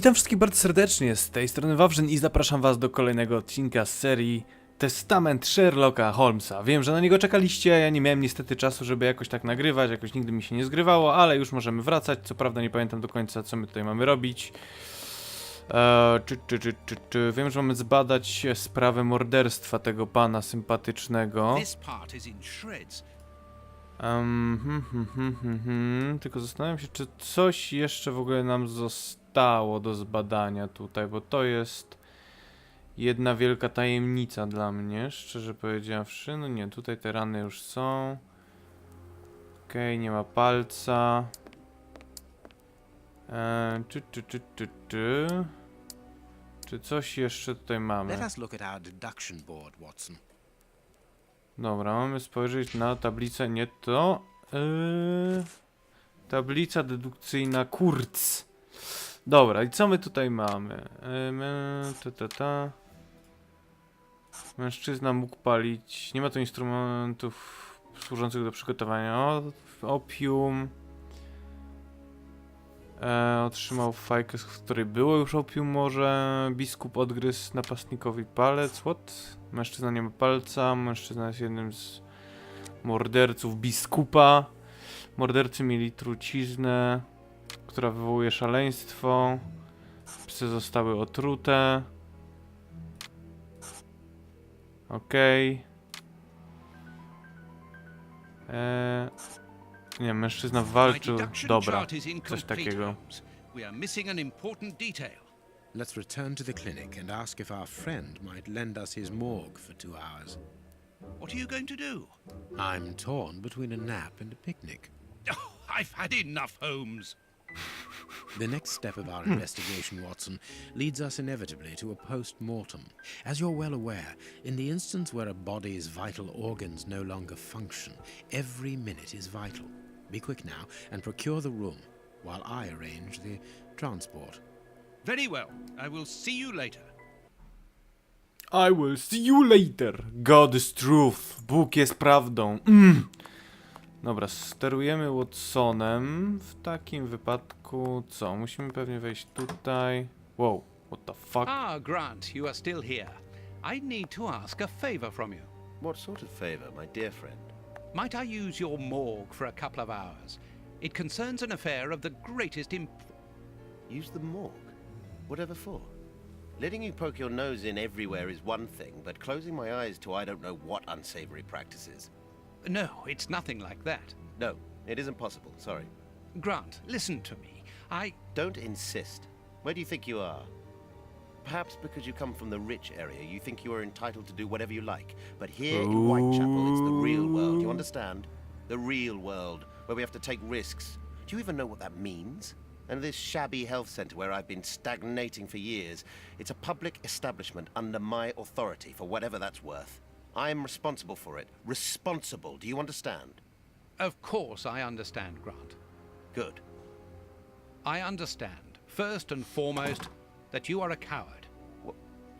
Witam wszystkich bardzo serdecznie, z tej strony Wawrzyn i zapraszam was do kolejnego odcinka z serii Testament Sherlocka Holmesa. Wiem, że na niego czekaliście, ja nie miałem niestety czasu, żeby jakoś tak nagrywać, jakoś nigdy mi się nie zgrywało, ale już możemy wracać, co prawda nie pamiętam do końca, co my tutaj mamy robić. Eee, czy, czy, czy, czy, czy. Wiem, że mamy zbadać sprawę morderstwa tego pana sympatycznego. Um, hmm, hmm, hmm, hmm, hmm. Tylko zastanawiam się, czy coś jeszcze w ogóle nam zostało do zbadania tutaj, bo to jest jedna wielka tajemnica dla mnie, szczerze powiedziawszy. No nie, tutaj te rany już są. Okej, nie ma palca. Eee, czy, czy, czy, czy, czy. Czy coś jeszcze tutaj mamy? Dobra, mamy spojrzeć na tablicę, nie to. Yy, tablica dedukcyjna Kurz. Dobra, i co my tutaj mamy? Yy, ta, ta, ta. Mężczyzna mógł palić. Nie ma tu instrumentów służących do przygotowania opium. E, otrzymał fajkę, z której było już opium może. Biskup odgryzł napastnikowi palec. What? Mężczyzna nie ma palca. Mężczyzna jest jednym z morderców biskupa. Mordercy mieli truciznę, która wywołuje szaleństwo. Psy zostały otrute. Okej. Eee, nie, mężczyzna walczył. Dobra, incomplete, takiego. We are missing an important detail. Let's return to the clinic and ask if our friend might lend us his morgue for two hours. What are you going to do? I'm torn between a nap and a picnic. Oh, I've had enough, Holmes. The next step of our investigation, Watson, leads us inevitably to a post mortem. As you're well aware, in the instance where a body's vital organs no longer function, every minute is vital. Be quick now and procure the room while I arrange the transport. Very well. I will see you later. I will see you later. God is truth. Bóg jest prawdą. Mm. Dobra, sterujemy Watsonem. W takim wypadku co? Musimy pewnie wejść tutaj. Wow, what the fuck? Ah, Grant, you are still here. I need to ask a favor from you. What sort of favour, my dear friend? Might I use your morgue for a couple of hours? It concerns an affair of the greatest imp. Use the morgue. Whatever for? Letting you poke your nose in everywhere is one thing, but closing my eyes to I don't know what unsavory practices. No, it's nothing like that. No, it isn't possible, sorry. Grant, listen to me. I. Don't insist. Where do you think you are? Perhaps because you come from the rich area, you think you are entitled to do whatever you like. But here in Whitechapel, it's the real world, you understand? The real world, where we have to take risks. Do you even know what that means? And this shabby health centre where I've been stagnating for years, it's a public establishment under my authority, for whatever that's worth. I am responsible for it. Responsible, do you understand? Of course, I understand, Grant. Good. I understand, first and foremost, that you are a coward.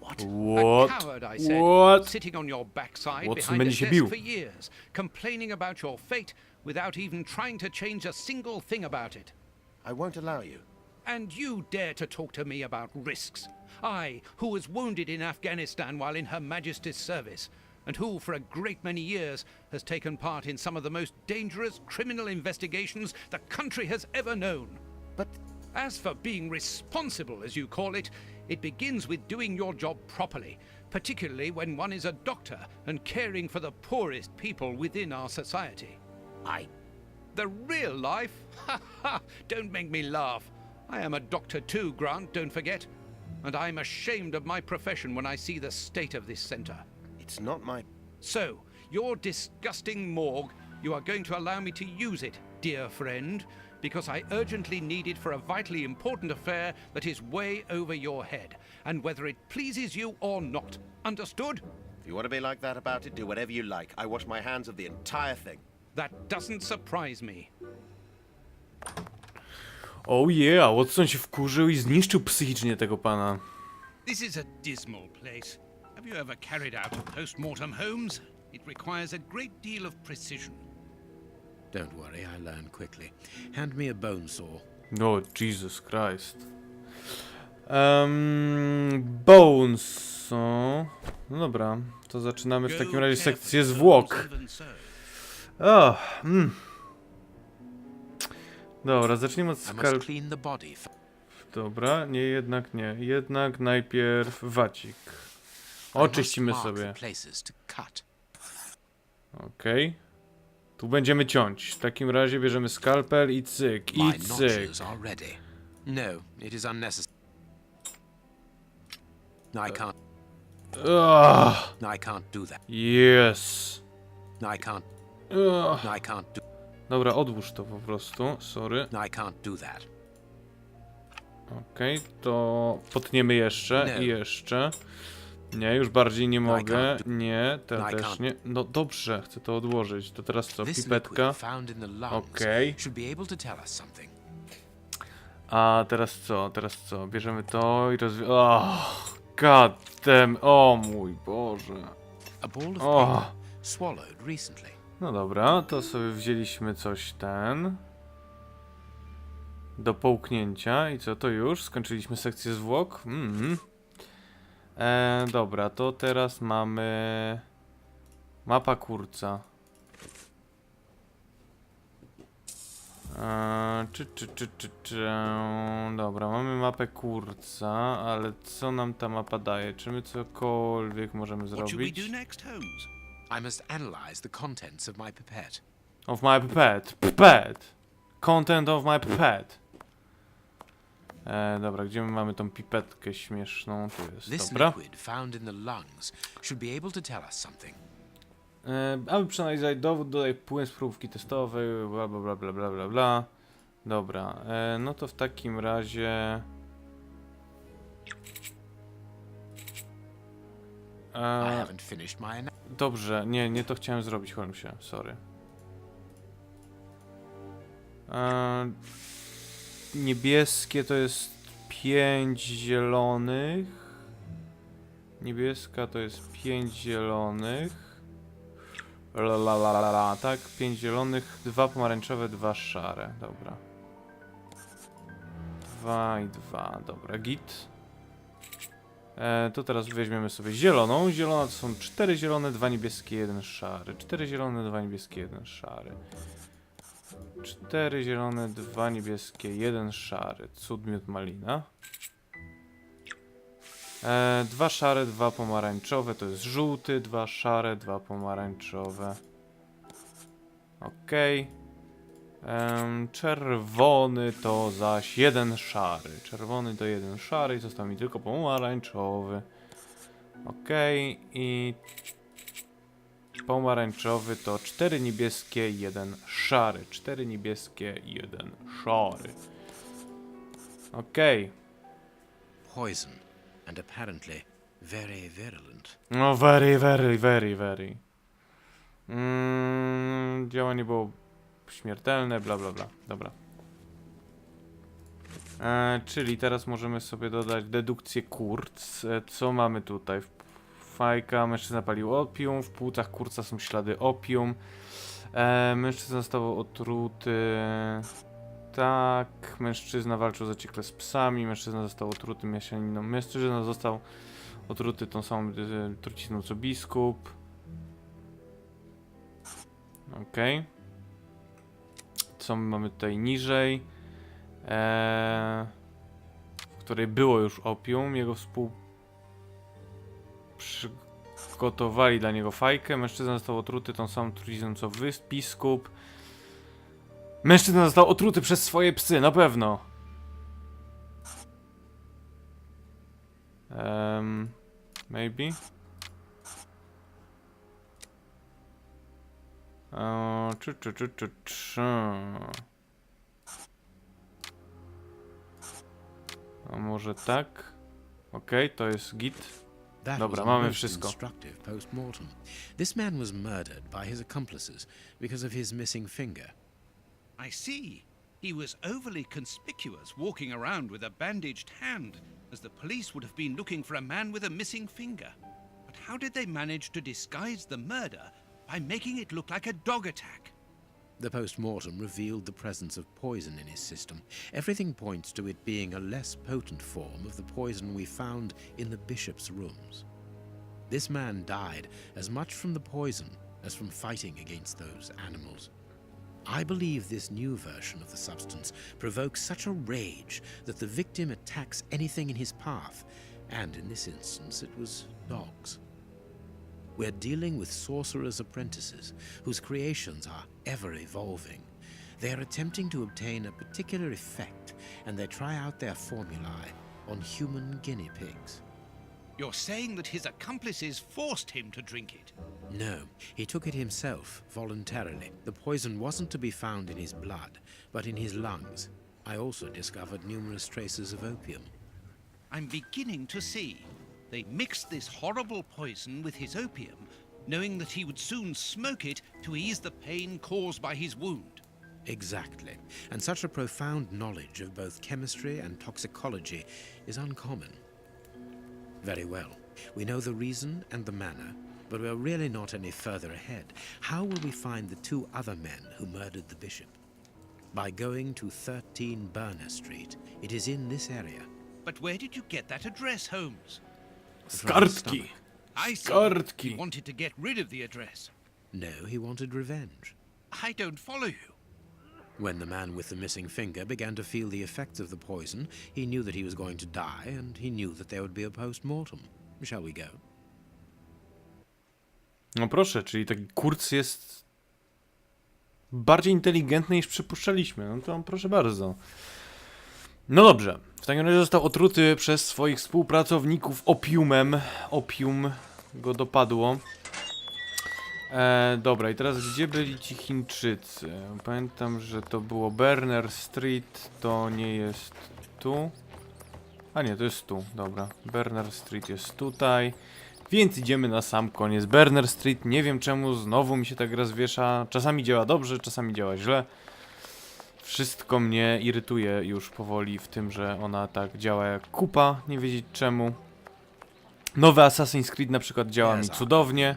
What? A coward, I said. What? Sitting on your backside Watson behind a desk bił. for years, complaining about your fate without even trying to change a single thing about it. I won't allow you. And you dare to talk to me about risks? I, who was wounded in Afghanistan while in Her Majesty's service, and who, for a great many years, has taken part in some of the most dangerous criminal investigations the country has ever known. But As for being responsible, as you call it, it begins with doing your job properly, particularly when one is a doctor and caring for the poorest people within our society. I. The real life? Ha ha! Don't make me laugh. I am a doctor too, Grant, don't forget. And I'm ashamed of my profession when I see the state of this centre. It's not my. So, your disgusting morgue, you are going to allow me to use it, dear friend, because I urgently need it for a vitally important affair that is way over your head, and whether it pleases you or not. Understood? If you want to be like that about it, do whatever you like. I wash my hands of the entire thing. That doesn't surprise me. Oh yeah, Watson się wkurzył i zniszczył psychicznie tego pana. This is a dismal place. Have you ever carried out a post-mortem, Holmes? It requires a great deal of precision. Don't worry, I learn quickly. Hand me a bone saw. No, Jesus Christ. Um, bones. No dobra, to zaczynamy w takim razie sekcję zwłok. O, mm. Dobra, zacznijmy od f- Dobra, nie, jednak nie. Jednak najpierw wacik. Oczyścimy sobie. Okej. Tu będziemy ciąć. W takim razie bierzemy skalpel i cyk, i cyk. No, it is unnecessary. I can't. Ugh, I can't do that. yes. I can't. Ugh. I can't do. Dobra, odłóż to po prostu. Sorry. I can't do that. Okej, to potniemy jeszcze Nie. i jeszcze. Nie, już bardziej nie mogę. Nie, teraz też nie. No dobrze, chcę to odłożyć. To teraz co? Pipetka. Okej. to something. A teraz co? Teraz co? Bierzemy to i rozwi... Oh, god damn. O mój Boże. Oh. No dobra, to sobie wzięliśmy coś ten. Do połknięcia. I co to już? Skończyliśmy sekcję zwłok? Mhm. E, dobra, to teraz mamy... Mapa kurca. E, czy, czy, czy, czy, czy... Dobra, mamy mapę kurca, ale co nam ta mapa daje? Czy my cokolwiek możemy What should we zrobić? do next, Holmes? I must analyze the contents of my pipette. Of my pipette. Pipette. Content of my pipette. E, dobra, gdzie my mamy tą pipetkę śmieszną? Tu jest, dobra. E, aby przeanalizować dowód, dodaj płyn z próbki testowej, bla bla bla bla bla bla bla. Dobra, e, no to w takim razie... E, Dobrze, nie, nie to chciałem zrobić, Holmesie, sorry. Eee, niebieskie to jest 5 zielonych. Niebieska to jest 5 zielonych. La la la la tak, 5 zielonych, 2 pomarańczowe, 2 szare, dobra. 2 i 2, dobra, git. E, to teraz weźmiemy sobie zieloną. Zielona to są cztery zielone, dwa niebieskie, jeden szary. Cztery zielone, dwa niebieskie, jeden szary. Cztery zielone, dwa niebieskie, jeden szary. Cud miód malina. E, dwa szare, dwa pomarańczowe, to jest żółty, dwa szare, dwa pomarańczowe. Em, czerwony to zaś jeden szary. Czerwony to jeden szary i został mi tylko pomarańczowy. Okej, i pomarańczowy to cztery niebieskie, jeden szary. Cztery niebieskie, jeden szary. Okej. poison and apparently very virulent. No, very, very, very, very. Mm, działanie było śmiertelne, bla, bla, bla. Dobra. E, czyli teraz możemy sobie dodać dedukcję kurc. E, co mamy tutaj? Fajka, mężczyzna palił opium, w płucach kurca są ślady opium. E, mężczyzna został otruty. Tak, mężczyzna walczył zaciekle z psami, mężczyzna został otruty mieszaniną. Mężczyzna został otruty tą samą y, trucizną co biskup. Okej. Co my mamy tutaj niżej? Eee, w której było już opium. Jego współ... Przygotowali dla niego fajkę. Mężczyzna został otruty tą samą trucizną co wy, biskup. Mężczyzna został otruty przez swoje psy, na pewno. Um, maybe. Eee, czy, czy, czy, czy, czy. A może tak? Okej, to jest git. That Dobra, was a mamy most wszystko. instructive post-mortem. This man was murdered by his accomplices because of his missing finger. I see. He was overly conspicuous walking around with a bandaged hand, as the police would have been looking for a man with a missing finger. But how did they manage to disguise the murder by making it look like a dog attack? The post mortem revealed the presence of poison in his system. Everything points to it being a less potent form of the poison we found in the bishop's rooms. This man died as much from the poison as from fighting against those animals. I believe this new version of the substance provokes such a rage that the victim attacks anything in his path, and in this instance it was dogs. We're dealing with sorcerers' apprentices whose creations are ever evolving. They are attempting to obtain a particular effect, and they try out their formulae on human guinea pigs. You're saying that his accomplices forced him to drink it? No, he took it himself, voluntarily. The poison wasn't to be found in his blood, but in his lungs. I also discovered numerous traces of opium. I'm beginning to see. They mixed this horrible poison with his opium, knowing that he would soon smoke it to ease the pain caused by his wound. Exactly. And such a profound knowledge of both chemistry and toxicology is uncommon. Very well. We know the reason and the manner, but we're really not any further ahead. How will we find the two other men who murdered the bishop? By going to 13 Burner Street. It is in this area. But where did you get that address, Holmes? Z kartki. I. Kartki. Wanted to get rid of the address. No, he wanted revenge. I don't follow you. When the man with the missing finger began to feel the effects of the poison, he knew that he was going to die, and he knew that there would be a post mortem. Shall we go? No proszę, czyli taki Kurz jest bardziej inteligentny niż przypuszczaliśmy. No to proszę bardzo. No dobrze. W takim razie został otruty przez swoich współpracowników opiumem. Opium go dopadło. E, dobra, i teraz gdzie byli ci Chińczycy? Pamiętam, że to było Berner Street, to nie jest tu. A nie, to jest tu, dobra. Berner Street jest tutaj. Więc idziemy na sam koniec. Berner Street, nie wiem czemu, znowu mi się ta gra zwiesza. Czasami działa dobrze, czasami działa źle. Wszystko mnie irytuje już powoli w tym, że ona tak działa jak kupa, nie wiedzieć czemu. Nowy Assassin's Creed na przykład działa mi cudownie,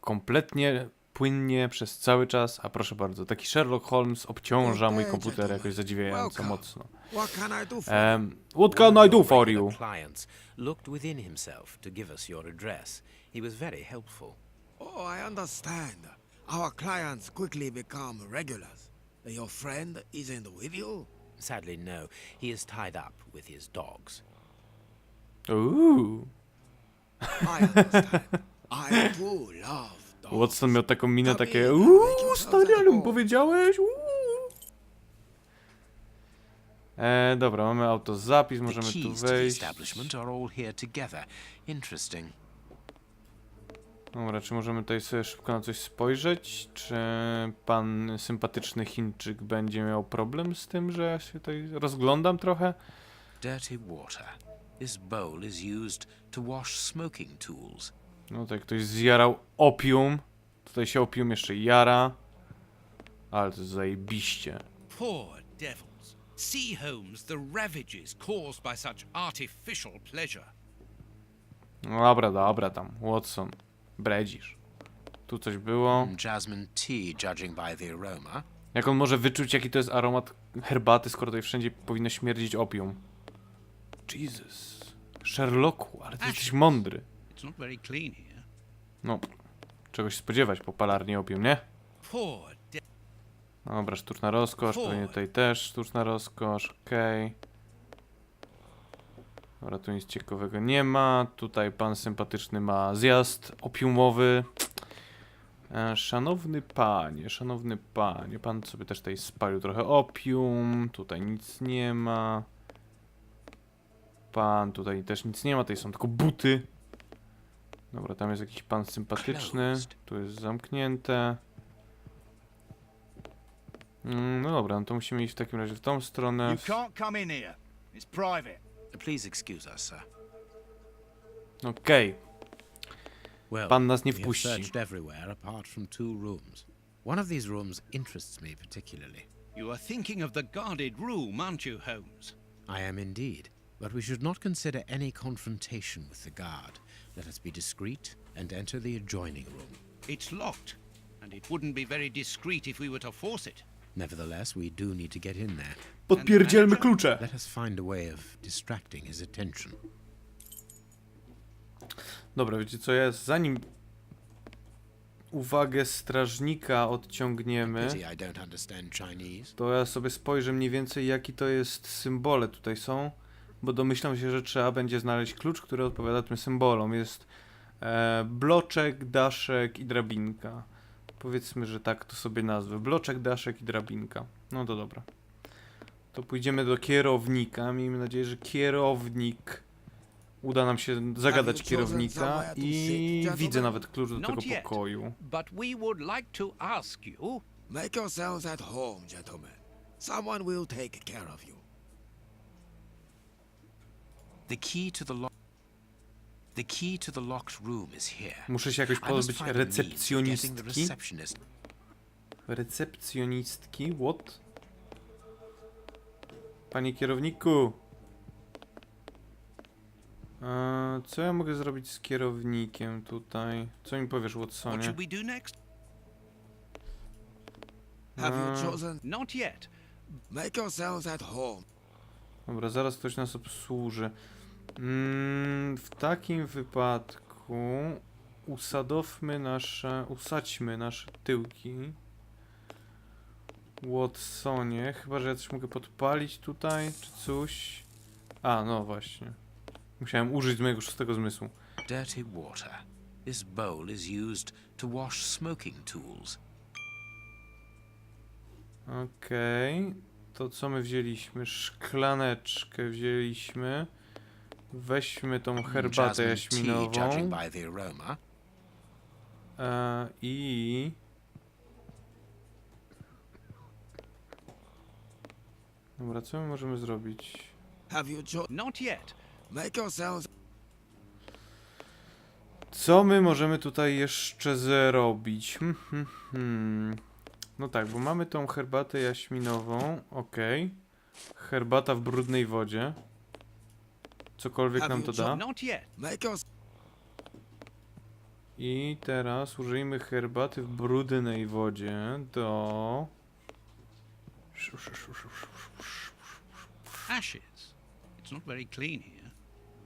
kompletnie, płynnie przez cały czas, a proszę bardzo, taki Sherlock Holmes obciąża mój komputer jakoś zadziwiająco mocno. What can I do for Um, what can I do for you? Clients looked within himself to give us your address. He was very helpful. Oh, I understand. Our clients quickly become regulars. Your friend isn't with you? Sadly, no. He is tied up with his dogs. Uuu. I understand. I too love dogs. Watson miał taką minę, takie uuu, stary, ale mu home." powiedziałeś, uuu. E, dobra, mamy autozapis, możemy the tu wejść. establishment are all here together. Interesting. Dobra, czy możemy tutaj sobie szybko na coś spojrzeć? Czy pan sympatyczny Chińczyk będzie miał problem z tym, że ja się tutaj rozglądam trochę? Dirty water. This bowl is used to wash smoking tools. No tutaj ktoś zjarał opium. Tutaj się opium jeszcze jara. Ale to jest zajebiście. Poor devils. See, Holmes, the ravages caused by such artificial pleasure. No dobra, dobra tam, Watson. Bredzisz. Tu coś było. Jasmine tea, judging by the aroma. Jak on może wyczuć, jaki to jest aromat herbaty, skoro tutaj wszędzie powinno śmierdzić opium? Jesus. Sherlocku, ale ty jesteś mądry. It's not very clean here. No, czegoś spodziewać po palarni opium, nie? Poor Dobra, sztuczna rozkosz, pewnie tutaj też sztuczna rozkosz, okej. Dobra, tu nic ciekawego nie ma. Tutaj pan sympatyczny ma zjazd opiumowy. E, szanowny panie, szanowny panie, pan sobie też tutaj spalił trochę opium. Tutaj nic nie ma. Pan tutaj też nic nie ma, tutaj są tylko buty. Dobra, tam jest jakiś pan sympatyczny. Tu jest zamknięte. Mm, No dobra, no to musimy iść w takim razie w tą stronę. You can't come in here. It's private. Please excuse us, sir. Okej, Well, pan nas nie we have wpuści. searched everywhere apart from two rooms. One of these rooms interests me particularly. You are thinking of the guarded room, aren't you, Holmes? I am indeed. But we should not consider any confrontation with the guard. Let us be discreet and enter the adjoining room. It's locked. and it wouldn't be very discreet if we were to force it. Nevertheless, we do need to get in there. Podpierdzielmy klucze! Let us find a way of distracting his attention. Dobra, wiecie co jest? Zanim uwagę strażnika odciągniemy, Pity I don't understand Chinese. to ja sobie spojrzę mniej więcej jaki to jest symbole tutaj są, bo domyślam się, że trzeba będzie znaleźć klucz, który odpowiada tym symbolom. Jest e, bloczek, daszek i drabinka. Powiedzmy, że tak to sobie nazwę. Bloczek, daszek i drabinka. No to dobra. To pójdziemy do kierownika. Miejmy nadzieję, że kierownik uda nam się zagadać kierownika i widzę nawet klucz do tego pokoju. But we would like to ask you Make yourselves at home, gentlemen. Someone will take care of you. The key to the. The key to the locked room is here. Muszę się jakoś pozbyć recepcjonistki. Recepcjonistki? What? Panie kierowniku! Eee, co ja mogę zrobić z kierownikiem tutaj? Co mi powiesz, What Watsonie? should we do next? Have you chosen? not yet. Make yourselves at home. Dobra, zaraz ktoś nas obsłuży. Mm, w takim wypadku usadowmy nasze, usadźmy nasze tyłki. Watsonie, chyba że ja coś mogę podpalić tutaj, czy coś. A, no właśnie. Musiałem użyć mojego szóstego zmysłu. dirty water. This bowl is used to wash smoking tools. Okej. To co my wzięliśmy? Szklaneczkę wzięliśmy. Weźmy tą herbatę jaśminową. E, I... Dobra, co my możemy zrobić? Co my możemy tutaj jeszcze zrobić? Hmm, hmm, hmm. No tak, bo mamy tą herbatę jaśminową. Okej. Herbata w brudnej wodzie. Cokolwiek nam to da. I teraz użyjmy herbaty w brudnej wodzie do... Ashes. It's not very clean here.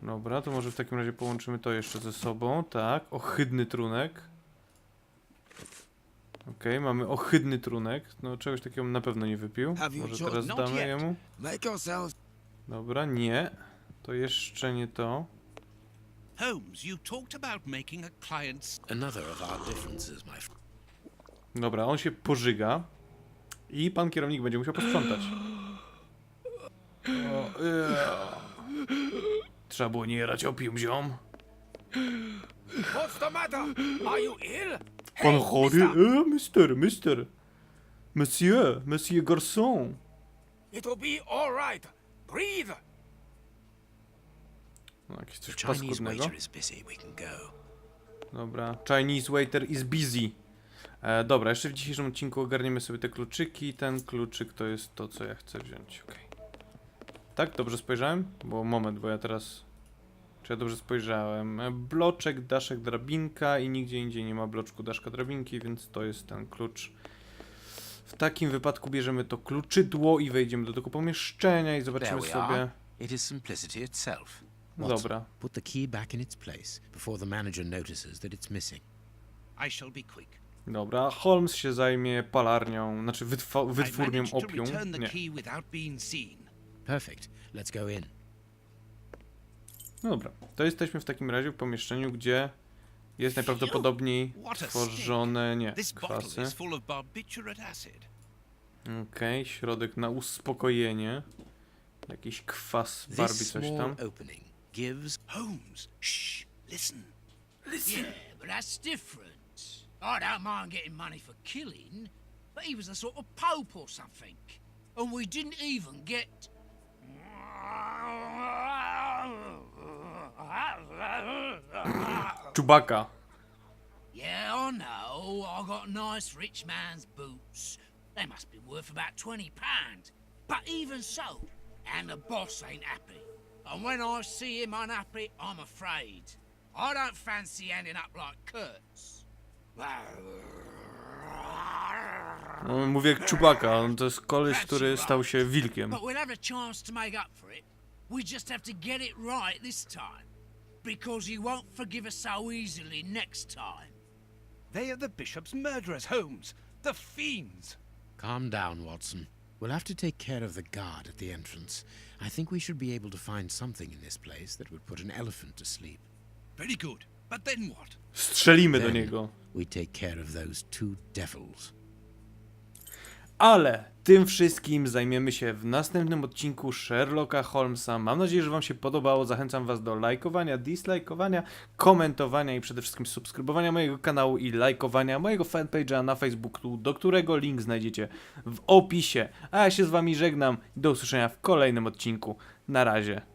Dobra, to może w takim razie połączymy to jeszcze ze sobą. Tak, ohydny trunek. Okej, mamy ohydny trunek. No czegoś takiego na pewno nie wypił. Have you Może teraz Not damy yet. jemu. Make yourselves. Dobra, nie. To jeszcze nie to. Holmes, you talked about making a client's Another of our differences, my friend. Dobra, on się pożyga. I pan kierownik będzie musiał posprzątać. O. Trzeba było nie jarać opium, ziom. What's the matter? Are you ill? Pan chory? E, mister, mister. Monsieur, monsieur garçon. It'll be all right. Breathe. No, jakieś coś paskudnego. Dobra, Chinese waiter is busy. E, dobra, jeszcze w dzisiejszym odcinku ogarniemy sobie te kluczyki. Ten kluczyk to jest to, co ja chcę wziąć. Okej. Tak, dobrze spojrzałem? Bo moment, bo ja teraz... Czy ja dobrze spojrzałem? E, bloczek, daszek, drabinka i nigdzie indziej nie ma bloczku, daszka, drabinki, więc to jest ten klucz. W takim wypadku bierzemy to kluczydło i wejdziemy do tego pomieszczenia i zobaczymy sobie... It is simplicity itself. Watson, dobra. Put the key back in its place before the manager notices that it's missing. I shall be quick. Dobra, Holmes się zajmie palarnią, znaczy wytwo- I wytwórnią managed to opium. return the Nie. key without being seen. Perfect. Let's go in. No dobra, to jesteśmy w takim razie w pomieszczeniu, gdzie jest najprawdopodobniej What a tworzone, nie, This bottle kwasy. is full of barbiturate acid. Okej, środek na uspokojenie. Jakiś kwas This Barbie coś small tam. opening gives Holmes, shh, listen. Listen. Yeah, but that's different. I don't mind getting money for killing, but he was a sort of pope or something. And we didn't even get. Czubaka. Yeah, I know. I got nice rich man's boots. They must be worth about twenty pounds. But even so, and the boss ain't happy. And when I see him unhappy, I'm afraid. I don't fancy ending up like Kurtz. No, mówię jak Czubaka, on to jest koleś, który stał się wilkiem. But we'll have a chance to make up for it. We just have to get it right this time. Because he won't forgive us so easily next time. They are the bishop's murderers, Holmes. The fiends. Calm down, Watson. We'll have to take care of the guard at the entrance. I think we should be able to find something in this place that would put an elephant to sleep. Very good. But then what? Strzelimy do niego. we take care of those two devils. Ale tym wszystkim zajmiemy się w następnym odcinku Sherlocka Holmesa. Mam nadzieję, że Wam się podobało. Zachęcam Was do lajkowania, dislajkowania, komentowania i przede wszystkim subskrybowania mojego kanału i lajkowania mojego fanpage'a na Facebooku, do którego link znajdziecie w opisie. A ja się z Wami żegnam. Do usłyszenia w kolejnym odcinku. Na razie.